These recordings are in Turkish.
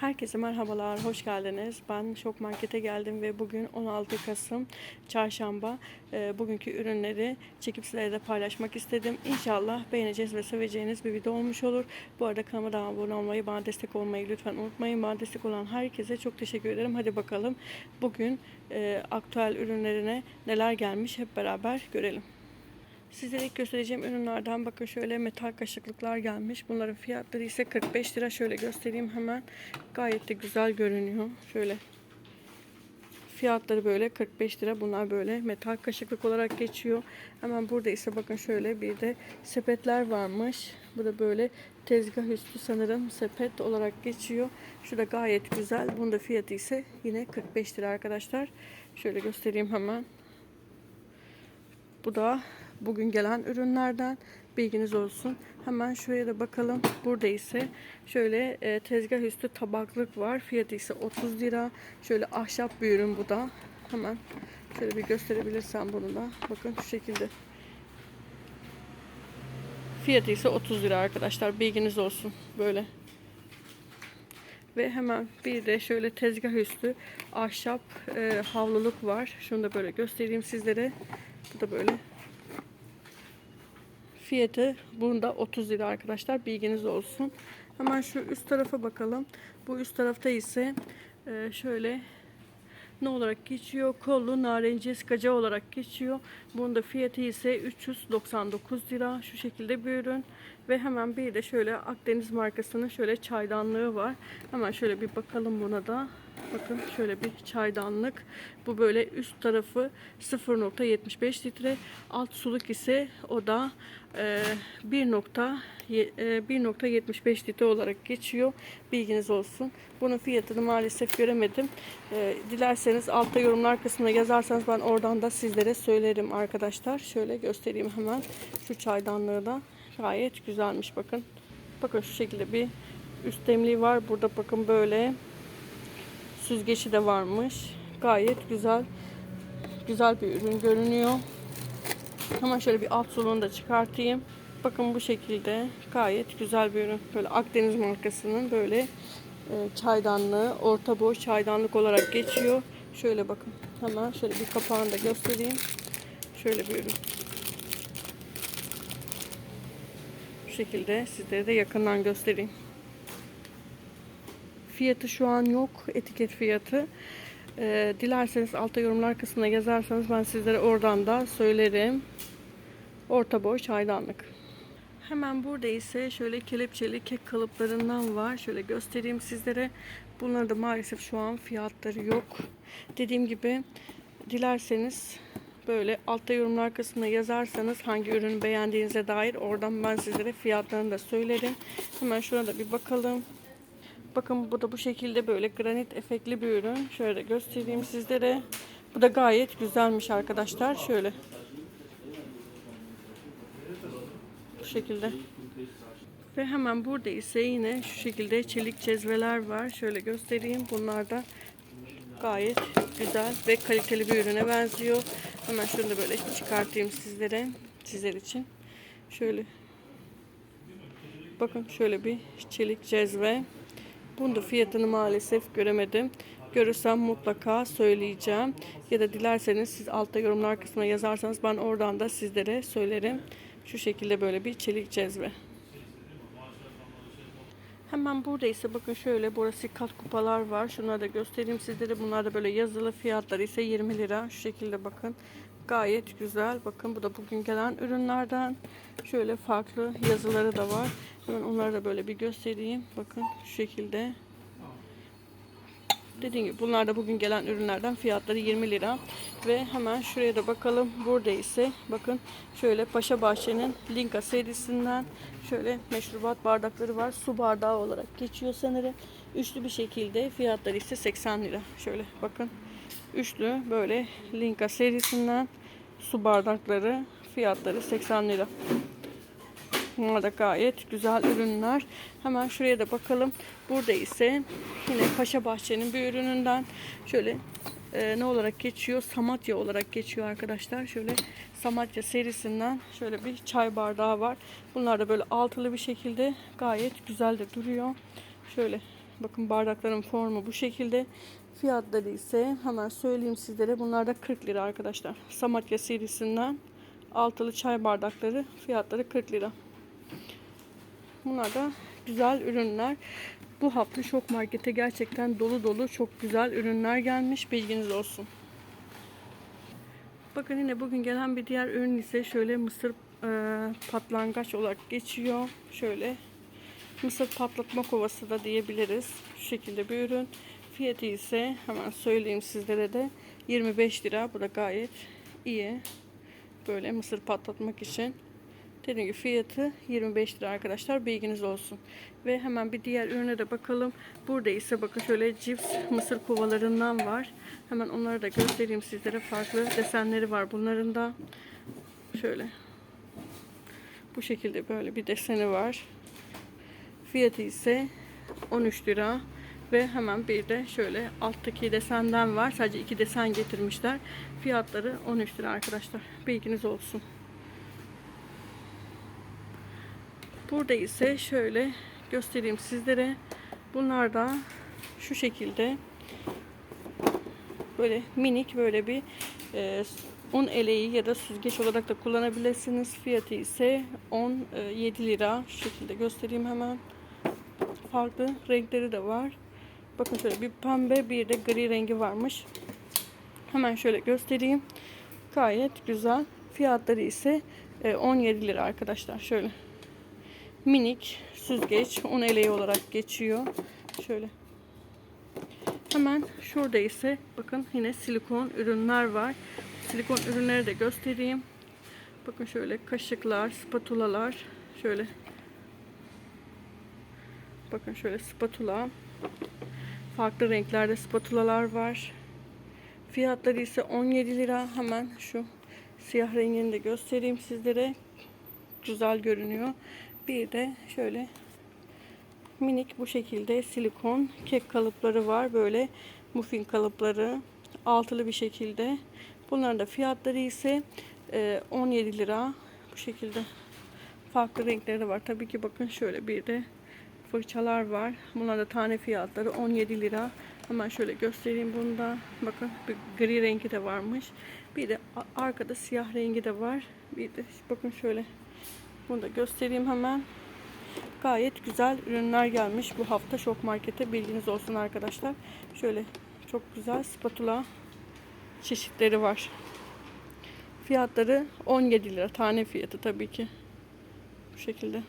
Herkese merhabalar, hoş geldiniz. Ben Şok Market'e geldim ve bugün 16 Kasım Çarşamba. e, bugünkü ürünleri çekip sizlerle de paylaşmak istedim. İnşallah beğeneceğiz ve seveceğiniz bir video olmuş olur. Bu arada kanalıma da abone olmayı, bana destek olmayı lütfen unutmayın. Bana destek olan herkese çok teşekkür ederim. Hadi bakalım bugün e, aktüel ürünlerine neler gelmiş hep beraber görelim. Sizlere ilk göstereceğim ürünlerden bakın şöyle metal kaşıklıklar gelmiş. Bunların fiyatları ise 45 lira. Şöyle göstereyim hemen. Gayet de güzel görünüyor. Şöyle. Fiyatları böyle 45 lira. Bunlar böyle metal kaşıklık olarak geçiyor. Hemen burada ise bakın şöyle bir de sepetler varmış. Bu da böyle tezgah üstü sanırım sepet olarak geçiyor. Şu da gayet güzel. Bunun da fiyatı ise yine 45 lira arkadaşlar. Şöyle göstereyim hemen. Bu da bugün gelen ürünlerden bilginiz olsun. Hemen şuraya da bakalım. Burada ise şöyle e, tezgah üstü tabaklık var. Fiyatı ise 30 lira. Şöyle ahşap bir ürün bu da. Hemen şöyle bir gösterebilirsem bunu da. Bakın şu şekilde. Fiyatı ise 30 lira arkadaşlar. Bilginiz olsun. Böyle. Ve hemen bir de şöyle tezgah üstü ahşap e, havluluk var. Şunu da böyle göstereyim sizlere. Bu da böyle. Fiyatı bunda 30 lira arkadaşlar. Bilginiz olsun. Hemen şu üst tarafa bakalım. Bu üst tarafta ise e, şöyle ne olarak geçiyor? Kollu narenciye sıkacağı olarak geçiyor. Bunun da fiyatı ise 399 lira. Şu şekilde bir ürün. Ve hemen bir de şöyle Akdeniz markasının şöyle çaydanlığı var. Hemen şöyle bir bakalım buna da. Bakın şöyle bir çaydanlık. Bu böyle üst tarafı 0.75 litre. Alt suluk ise o da e, 1.75 litre olarak geçiyor. Bilginiz olsun. Bunun fiyatını maalesef göremedim. E, dilerseniz altta yorumlar kısmına yazarsanız ben oradan da sizlere söylerim arkadaşlar. Şöyle göstereyim hemen. Şu çaydanlığı da gayet güzelmiş bakın. Bakın şu şekilde bir üst demliği var. Burada bakın böyle süzgeci de varmış. Gayet güzel. Güzel bir ürün görünüyor. Hemen şöyle bir alt soluğunu da çıkartayım. Bakın bu şekilde gayet güzel bir ürün. Böyle Akdeniz markasının böyle e, çaydanlığı, orta boy çaydanlık olarak geçiyor. Şöyle bakın. Hemen şöyle bir kapağını da göstereyim. Şöyle bir ürün. Bu şekilde sizlere de yakından göstereyim. Fiyatı şu an yok. Etiket fiyatı. Ee, dilerseniz altta yorumlar kısmına yazarsanız ben sizlere oradan da söylerim. Orta boy çaydanlık. Hemen burada ise şöyle kelepçeli kek kalıplarından var. Şöyle göstereyim sizlere. Bunların da maalesef şu an fiyatları yok. Dediğim gibi dilerseniz böyle altta yorumlar kısmına yazarsanız hangi ürünü beğendiğinize dair oradan ben sizlere fiyatlarını da söylerim. Hemen şuna da bir bakalım. Bakın bu da bu şekilde böyle granit efektli bir ürün. Şöyle göstereyim sizlere. Bu da gayet güzelmiş arkadaşlar. Şöyle. Bu şekilde. Ve hemen burada ise yine şu şekilde çelik cezveler var. Şöyle göstereyim. Bunlar da gayet güzel ve kaliteli bir ürüne benziyor. Hemen şunu da böyle çıkartayım sizlere. Sizler için. Şöyle. Bakın şöyle bir çelik cezve. Bunun fiyatını maalesef göremedim. Görürsem mutlaka söyleyeceğim. Ya da dilerseniz siz altta yorumlar kısmına yazarsanız ben oradan da sizlere söylerim. Şu şekilde böyle bir çelik cezve. Hemen burada ise bakın şöyle burası kat kupalar var. Şunları da göstereyim sizlere. Bunlar da böyle yazılı fiyatları ise 20 lira. Şu şekilde bakın. Gayet güzel. Bakın bu da bugün gelen ürünlerden. Şöyle farklı yazıları da var. Hemen onları da böyle bir göstereyim. Bakın şu şekilde. Dediğim gibi bunlar da bugün gelen ürünlerden fiyatları 20 lira. Ve hemen şuraya da bakalım. Burada ise bakın şöyle Paşa Bahçe'nin Linka serisinden şöyle meşrubat bardakları var. Su bardağı olarak geçiyor sanırım. Üçlü bir şekilde fiyatları ise 80 lira. Şöyle bakın. Üçlü böyle Linka serisinden su bardakları fiyatları 80 lira. Bunlar da gayet güzel ürünler. Hemen şuraya da bakalım. Burada ise yine Paşa Bahçe'nin bir ürününden şöyle e, ne olarak geçiyor? Samatya olarak geçiyor arkadaşlar. Şöyle Samatya serisinden şöyle bir çay bardağı var. Bunlar da böyle altılı bir şekilde gayet güzel de duruyor. Şöyle Bakın bardakların formu bu şekilde. Fiyatları ise hemen söyleyeyim sizlere. Bunlar da 40 lira arkadaşlar. Samatya serisinden altılı çay bardakları fiyatları 40 lira. Bunlar da güzel ürünler. Bu hafta şok markete gerçekten dolu dolu çok güzel ürünler gelmiş. Bilginiz olsun. Bakın yine bugün gelen bir diğer ürün ise şöyle mısır e, patlangaç olarak geçiyor. Şöyle mısır patlatma kovası da diyebiliriz. Şu şekilde bir ürün. Fiyatı ise hemen söyleyeyim sizlere de 25 lira. Bu da gayet iyi. Böyle mısır patlatmak için. Dediğim gibi fiyatı 25 lira arkadaşlar. Bilginiz olsun. Ve hemen bir diğer ürüne de bakalım. Burada ise bakın şöyle cips mısır kovalarından var. Hemen onları da göstereyim sizlere. Farklı desenleri var bunların da. Şöyle. Bu şekilde böyle bir deseni var. Fiyatı ise 13 lira. Ve hemen bir de şöyle alttaki desenden var. Sadece iki desen getirmişler. Fiyatları 13 lira arkadaşlar. Bilginiz olsun. Burada ise şöyle göstereyim sizlere. Bunlar da şu şekilde böyle minik böyle bir e, un eleği ya da süzgeç olarak da kullanabilirsiniz. Fiyatı ise 17 lira. Şu şekilde göstereyim hemen. Farklı renkleri de var. Bakın şöyle bir pembe bir de gri rengi varmış. Hemen şöyle göstereyim. Gayet güzel. Fiyatları ise e, 17 lira arkadaşlar. Şöyle minik süzgeç un eleği olarak geçiyor. Şöyle. Hemen şurada ise bakın yine silikon ürünler var. Silikon ürünleri de göstereyim. Bakın şöyle kaşıklar, spatulalar. Şöyle. Bakın şöyle spatula. Farklı renklerde spatulalar var. Fiyatları ise 17 lira. Hemen şu siyah rengini de göstereyim sizlere. Güzel görünüyor. Bir de şöyle minik bu şekilde silikon kek kalıpları var. Böyle muffin kalıpları altılı bir şekilde. Bunların da fiyatları ise 17 e, lira. Bu şekilde farklı renkleri var. Tabii ki bakın şöyle bir de fırçalar var. Bunlar da tane fiyatları 17 lira. Hemen şöyle göstereyim bunu da. Bakın bir gri rengi de varmış. Bir de arkada siyah rengi de var. Bir de bakın şöyle bunu da göstereyim hemen. Gayet güzel ürünler gelmiş bu hafta şok markete. Bilginiz olsun arkadaşlar. Şöyle çok güzel spatula çeşitleri var. Fiyatları 17 lira. Tane fiyatı tabii ki. Bu şekilde.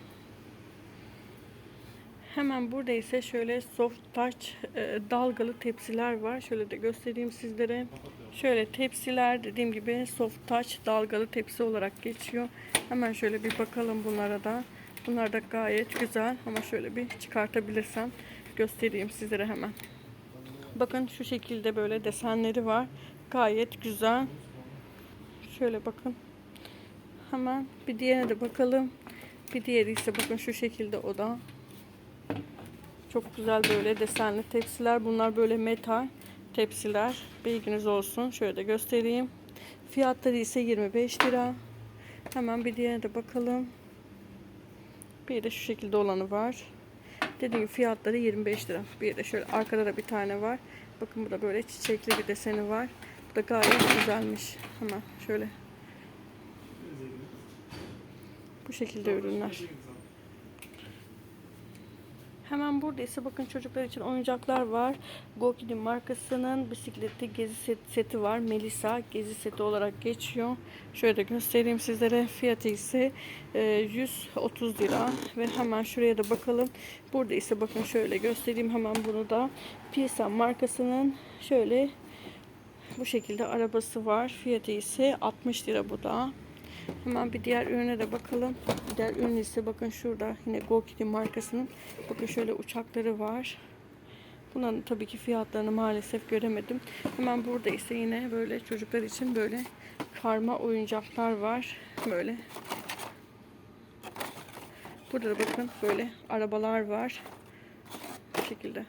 Hemen burada ise şöyle soft touch e, dalgalı tepsiler var. Şöyle de göstereyim sizlere. Şöyle tepsiler dediğim gibi soft touch dalgalı tepsi olarak geçiyor. Hemen şöyle bir bakalım bunlara da. Bunlar da gayet güzel ama şöyle bir çıkartabilirsem göstereyim sizlere hemen. Bakın şu şekilde böyle desenleri var. Gayet güzel. Şöyle bakın. Hemen bir diğerine de bakalım. Bir diğeri ise bakın şu şekilde o da. Çok güzel böyle desenli tepsiler. Bunlar böyle metal tepsiler. Bilginiz olsun. Şöyle de göstereyim. Fiyatları ise 25 lira. Hemen bir diğerine de bakalım. Bir de şu şekilde olanı var. Dediğim gibi fiyatları 25 lira. Bir de şöyle arkada da bir tane var. Bakın burada böyle çiçekli bir deseni var. Bu da gayet güzelmiş. Hemen şöyle. Bu şekilde ürünler. Hemen burada ise bakın çocuklar için oyuncaklar var. Gokidin markasının bisikleti gezi set, seti var. Melisa gezi seti olarak geçiyor. Şöyle de göstereyim sizlere. Fiyatı ise e, 130 lira. Ve hemen şuraya da bakalım. Burada ise bakın şöyle göstereyim hemen bunu da. PSA markasının şöyle bu şekilde arabası var. Fiyatı ise 60 lira bu da. Hemen bir diğer ürüne de bakalım. Diğer ürün ise bakın şurada yine Gokidi markasının bakın şöyle uçakları var. Bunların tabii ki fiyatlarını maalesef göremedim. Hemen burada ise yine böyle çocuklar için böyle karma oyuncaklar var. Böyle. Burada da bakın böyle arabalar var. Bu şekilde.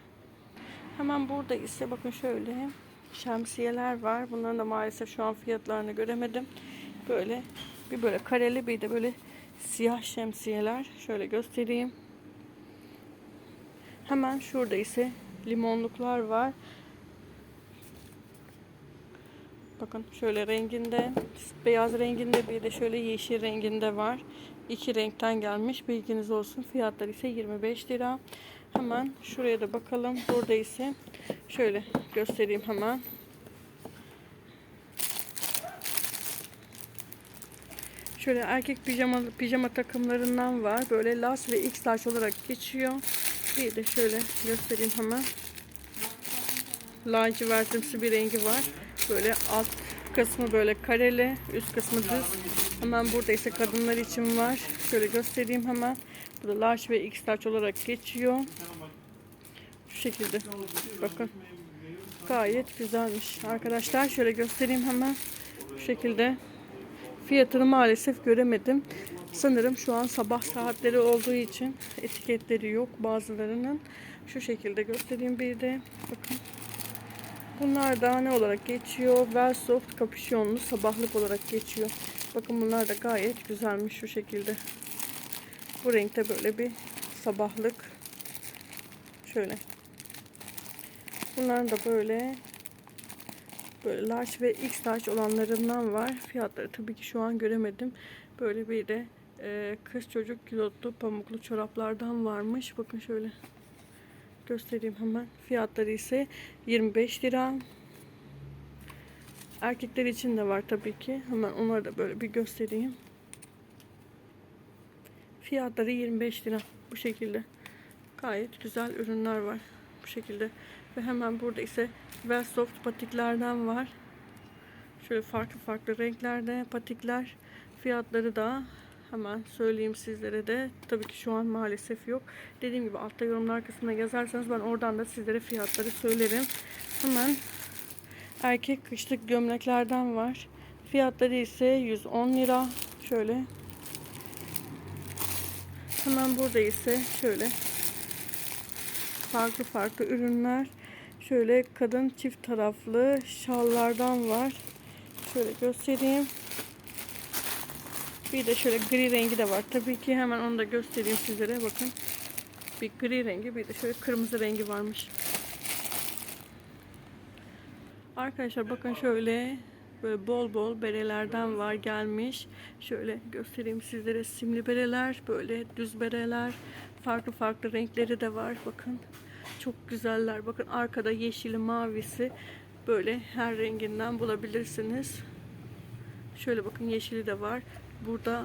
Hemen burada ise bakın şöyle şemsiyeler var. Bunların da maalesef şu an fiyatlarını göremedim. Böyle bir böyle kareli bir de böyle siyah şemsiyeler. Şöyle göstereyim. Hemen şurada ise limonluklar var. Bakın şöyle renginde, beyaz renginde bir de şöyle yeşil renginde var. İki renkten gelmiş. Bilginiz olsun. Fiyatları ise 25 lira. Hemen şuraya da bakalım. Burada ise şöyle göstereyim hemen. Şöyle erkek pijama pijama takımlarından var. Böyle las ve x large olarak geçiyor. Bir de şöyle göstereyim hemen. Lacivertimsi bir rengi var. Böyle alt kısmı böyle kareli, üst kısmı düz. Hemen burada ise kadınlar için var. Şöyle göstereyim hemen. Burada large ve x large olarak geçiyor. Şu şekilde. Bakın. Gayet güzelmiş. Arkadaşlar şöyle göstereyim hemen. Şu şekilde. Fiyatını maalesef göremedim. Sanırım şu an sabah saatleri olduğu için etiketleri yok bazılarının. Şu şekilde göstereyim bir de. Bakın. Bunlar da ne olarak geçiyor? Well soft kapüşonlu sabahlık olarak geçiyor. Bakın bunlar da gayet güzelmiş şu şekilde. Bu renkte böyle bir sabahlık. Şöyle. Bunlar da böyle böyle large ve x large olanlarından var. Fiyatları tabii ki şu an göremedim. Böyle bir de e, kız çocuk kilotlu pamuklu çoraplardan varmış. Bakın şöyle göstereyim hemen. Fiyatları ise 25 lira. Erkekler için de var tabii ki. Hemen onları da böyle bir göstereyim. Fiyatları 25 lira. Bu şekilde. Gayet güzel ürünler var. Bu şekilde. Ve hemen burada ise Well Soft patiklerden var. Şöyle farklı farklı renklerde patikler. Fiyatları da hemen söyleyeyim sizlere de. Tabii ki şu an maalesef yok. Dediğim gibi altta yorumlar kısmına yazarsanız ben oradan da sizlere fiyatları söylerim. Hemen erkek kışlık gömleklerden var. Fiyatları ise 110 lira. Şöyle. Hemen burada ise şöyle farklı farklı ürünler. Şöyle kadın çift taraflı şallardan var. Şöyle göstereyim. Bir de şöyle gri rengi de var. Tabii ki hemen onu da göstereyim sizlere. Bakın. Bir gri rengi bir de şöyle kırmızı rengi varmış. Arkadaşlar bakın şöyle böyle bol bol berelerden var gelmiş. Şöyle göstereyim sizlere simli bereler, böyle düz bereler, farklı farklı renkleri de var. Bakın çok güzeller. Bakın arkada yeşili, mavisi böyle her renginden bulabilirsiniz. Şöyle bakın yeşili de var. Burada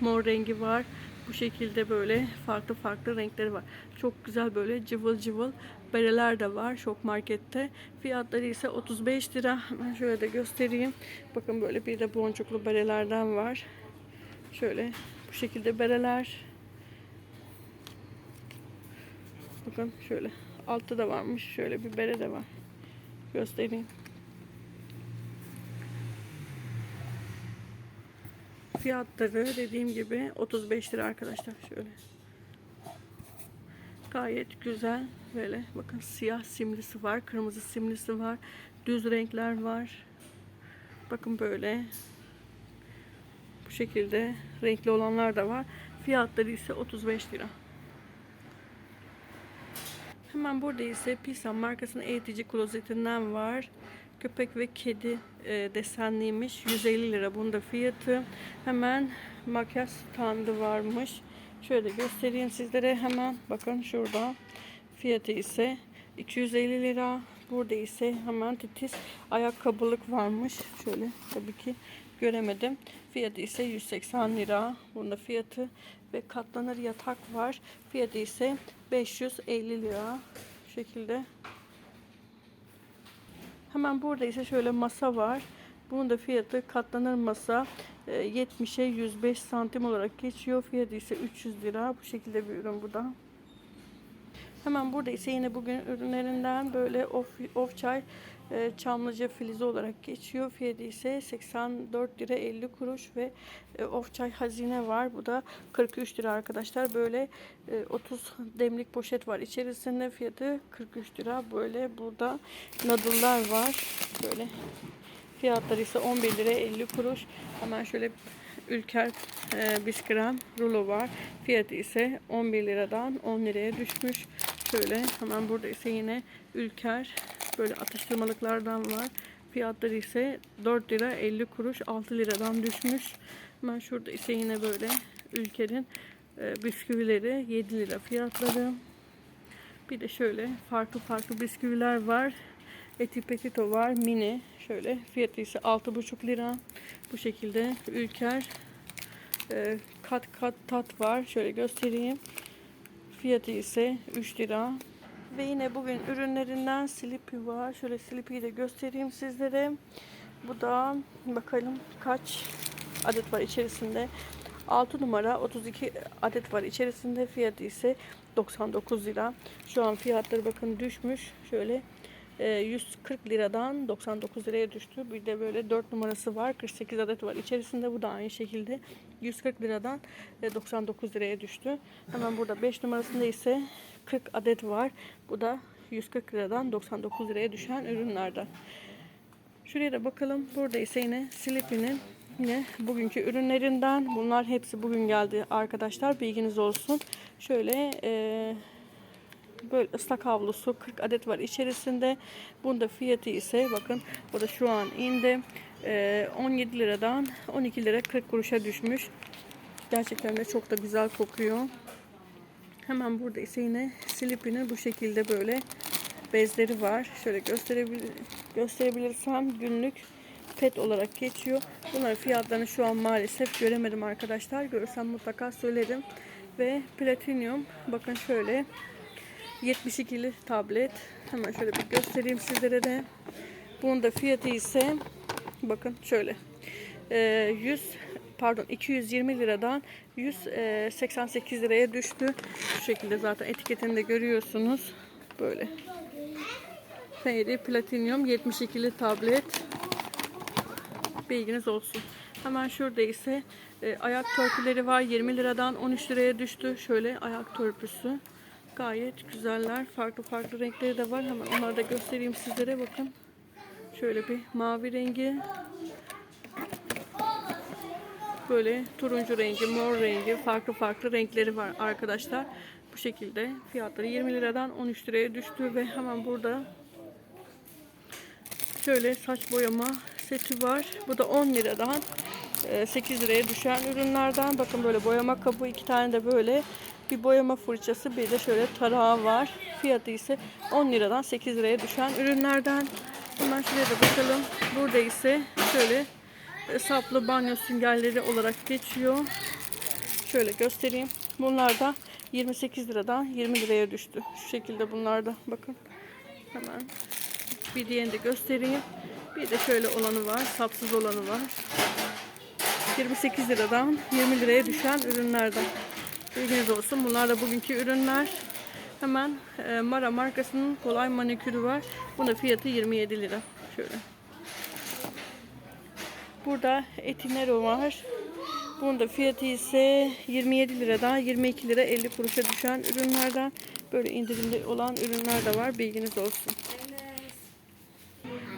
mor rengi var. Bu şekilde böyle farklı farklı renkleri var. Çok güzel böyle cıvıl cıvıl bereler de var şok markette. Fiyatları ise 35 lira. Ben şöyle de göstereyim. Bakın böyle bir de boncuklu berelerden var. Şöyle bu şekilde bereler. Bakın şöyle altta da varmış. Şöyle bir bere de var. Göstereyim. Fiyatları dediğim gibi 35 lira arkadaşlar. Şöyle. Gayet güzel. Böyle bakın siyah simlisi var. Kırmızı simlisi var. Düz renkler var. Bakın böyle. Bu şekilde renkli olanlar da var. Fiyatları ise 35 lira. Hemen burada ise Pisan markasının eğitici klozetinden var. Köpek ve kedi e, desenliymiş. 150 lira bunda fiyatı. Hemen makyaj standı varmış. Şöyle göstereyim sizlere hemen. Bakın şurada. Fiyatı ise 250 lira. Burada ise hemen titiz ayakkabılık varmış. Şöyle tabii ki göremedim. Fiyatı ise 180 lira. Bunda fiyatı ve katlanır yatak var. Fiyatı ise 550 lira. Şu şekilde. Hemen burada ise şöyle masa var. Bunun da fiyatı katlanır masa 70'e 105 santim olarak geçiyor. Fiyatı ise 300 lira. Bu şekilde bir ürün bu da. Hemen burada ise yine bugün ürünlerinden böyle of, of çay e, Çamlıca filizi olarak geçiyor. Fiyatı ise 84 lira 50 kuruş ve e, of çay hazine var. Bu da 43 lira arkadaşlar. Böyle e, 30 demlik poşet var. İçerisinde fiyatı 43 lira. Böyle burada nadıllar var. Böyle fiyatları ise 11 lira 50 kuruş. Hemen şöyle Ülker e, bisküram rulo var. Fiyatı ise 11 liradan 10 liraya düşmüş. Şöyle hemen burada ise yine Ülker böyle atıştırmalıklardan var. Fiyatları ise 4 lira 50 kuruş 6 liradan düşmüş. Hemen şurada ise yine böyle Ülker'in e, bisküvileri 7 lira fiyatları. Bir de şöyle farklı farklı bisküviler var. Eti Petito var mini. Şöyle fiyatı ise 6,5 lira. Bu şekilde Ülker e, kat kat tat var. Şöyle göstereyim. Fiyatı ise 3 lira. Ve yine bugün ürünlerinden Sleepy var. Şöyle Sleepy'yi de göstereyim sizlere. Bu da bakalım kaç adet var içerisinde. 6 numara 32 adet var içerisinde. Fiyatı ise 99 lira. Şu an fiyatları bakın düşmüş. Şöyle e, 140 liradan 99 liraya düştü. Bir de böyle 4 numarası var. 48 adet var içerisinde. Bu da aynı şekilde 140 liradan e, 99 liraya düştü. Hemen burada 5 numarasında ise 40 adet var. Bu da 140 liradan 99 liraya düşen ürünlerden. Şuraya da bakalım. Burada ise yine Sleepy'nin yine bugünkü ürünlerinden. Bunlar hepsi bugün geldi arkadaşlar. Bilginiz olsun. Şöyle eee böyle ıslak havlusu 40 adet var içerisinde. Bunda fiyatı ise bakın o da şu an indi. Ee, 17 liradan 12 lira 40 kuruşa düşmüş. Gerçekten de çok da güzel kokuyor. Hemen burada ise yine Sleepy'nin bu şekilde böyle bezleri var. Şöyle gösterebil gösterebilirsem günlük pet olarak geçiyor. Bunların fiyatlarını şu an maalesef göremedim arkadaşlar. Görürsem mutlaka söylerim. Ve Platinum bakın şöyle 72'li tablet. Hemen şöyle bir göstereyim sizlere de. Bunun da fiyatı ise bakın şöyle. Ee, 100 pardon 220 liradan 188 liraya düştü. Şu şekilde zaten etiketini de görüyorsunuz. Böyle. Fairy Platinum 72'li tablet. Bilginiz olsun. Hemen şurada ise e, ayak törpüleri var. 20 liradan 13 liraya düştü. Şöyle ayak törpüsü. Gayet güzeller. Farklı farklı renkleri de var. Hemen onları da göstereyim sizlere. Bakın. Şöyle bir mavi rengi. Böyle turuncu rengi, mor rengi, farklı farklı renkleri var arkadaşlar. Bu şekilde fiyatları 20 liradan 13 liraya düştü ve hemen burada şöyle saç boyama seti var. Bu da 10 liradan 8 liraya düşen ürünlerden. Bakın böyle boyama kabı, iki tane de böyle bir boyama fırçası, bir de şöyle tarağı var. Fiyatı ise 10 liradan 8 liraya düşen ürünlerden. Hemen şuraya da bakalım. Burada ise şöyle e, saplı banyo süngerleri olarak geçiyor. Şöyle göstereyim. Bunlar da 28 liradan 20 liraya düştü. Şu şekilde bunlar da bakın. Hemen bir diğerini de göstereyim. Bir de şöyle olanı var. Sapsız olanı var. 28 liradan 20 liraya düşen ürünlerden. Bilginiz olsun. Bunlar da bugünkü ürünler. Hemen e, Mara markasının kolay manikürü var. Bunda fiyatı 27 lira. Şöyle. Burada Etinero var. Bunun da fiyatı ise 27 liradan 22 lira 50 kuruşa düşen ürünlerden. Böyle indirimli olan ürünler de var. Bilginiz olsun.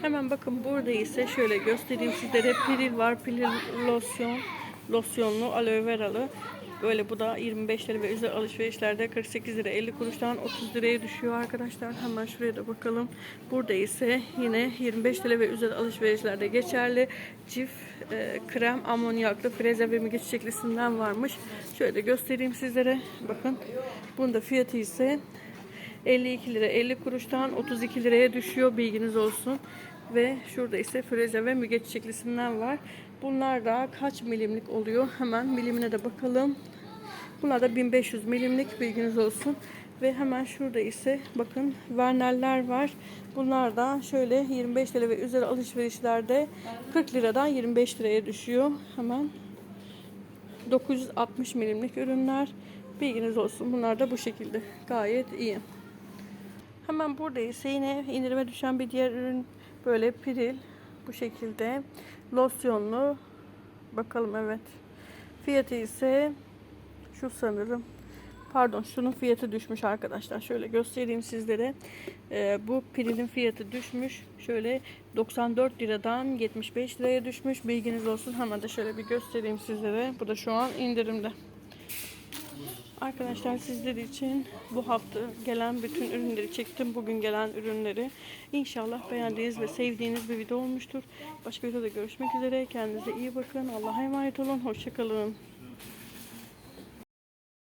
Hemen bakın burada ise şöyle göstereyim sizlere. Piril var. Piril losyon. Losyonlu aloe veralı. Böyle bu da 25 lira ve üzeri alışverişlerde 48 lira 50 kuruştan 30 liraya düşüyor arkadaşlar. Hemen şuraya da bakalım. Burada ise yine 25 lira ve üzeri alışverişlerde geçerli. Cif e, krem amonyaklı freze ve migeç çiçeklisinden varmış. Şöyle göstereyim sizlere. Bakın. Bunun da fiyatı ise 52 lira 50 kuruştan 32 liraya düşüyor. Bilginiz olsun. Ve şurada ise freze ve müge çiçeklisinden var. Bunlar da kaç milimlik oluyor? Hemen milimine de bakalım. Bunlar da 1500 milimlik bilginiz olsun. Ve hemen şurada ise bakın verneller var. Bunlar da şöyle 25 lira ve üzeri alışverişlerde 40 liradan 25 liraya düşüyor. Hemen 960 milimlik ürünler. Bilginiz olsun. Bunlar da bu şekilde. Gayet iyi. Hemen burada ise yine indirime düşen bir diğer ürün böyle piril bu şekilde losyonlu bakalım evet fiyatı ise şu sanırım Pardon şunun fiyatı düşmüş arkadaşlar. Şöyle göstereyim sizlere. Ee, bu pilinin fiyatı düşmüş. Şöyle 94 liradan 75 liraya düşmüş. Bilginiz olsun. Hemen de şöyle bir göstereyim sizlere. Bu da şu an indirimde. Arkadaşlar sizler için bu hafta gelen bütün ürünleri çektim. Bugün gelen ürünleri. İnşallah beğendiğiniz ve sevdiğiniz bir video olmuştur. Başka videoda görüşmek üzere. Kendinize iyi bakın. Allah'a emanet olun. Hoşçakalın.